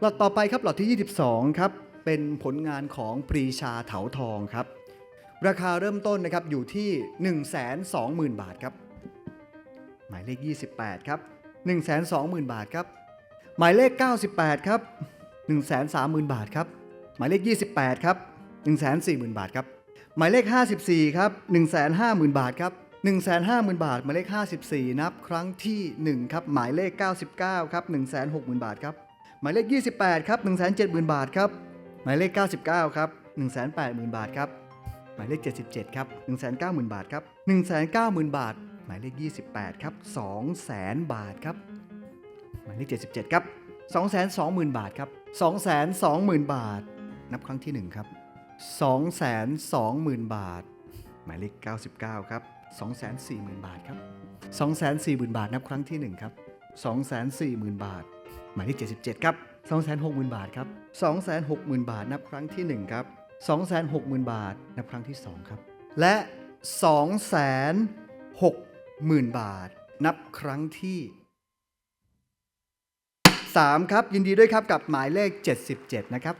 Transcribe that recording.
หลอดต่อไปครับหลอดที่ 22 ครับ เป็นผลงานของปรีชาเถาทองครับ ราคาเริ่มต้นนะครับอยู่ที่ 120,000 บาทครับ หมายเลข 28 ครับ 120,000 บาทครับ หมายเลข 98 ครับ 130,000 บาทครับ หมายเลข 28 ครับ 140,000 บาทครับ หมายเลข 54 ครับ 150,000 บาทครับ150,000 บาท หมายเลข 54 นับครั้งที่ 1 ครับ หมายเลข 99 ครับ 160,000 บาทครับ หมายเลข 28 ครับ 170,000 บาทครับ หมายเลข 99 ครับ 180,000 บาทครับ หมายเลข 77 ครับ 190,000 บาทครับ 190,000 บาท หมายเลข 28 ครับ 200,000 บาทครับ หมายเลข 77 ครับ 220,000 บาทครับ 220,000 บาท นับครั้งที่ 1 ครับ 220,000 บาท หมายเลข 99 ครับ 240,000 บาทครับ 240,000 บาท นับครั้งที่ 1 ครับ 240,000 บาท หมายเลข77 ครับ 260,000 บาทครับ 260,000 บาท นับครั้งที่ 1 ครับ 260,000 บาท นับครั้งที่ 2 ครับ และ 260,000 บาท นับครั้งที่ 3 ครับ ยินดีด้วยครับกับหมายเลข 77 นะครับ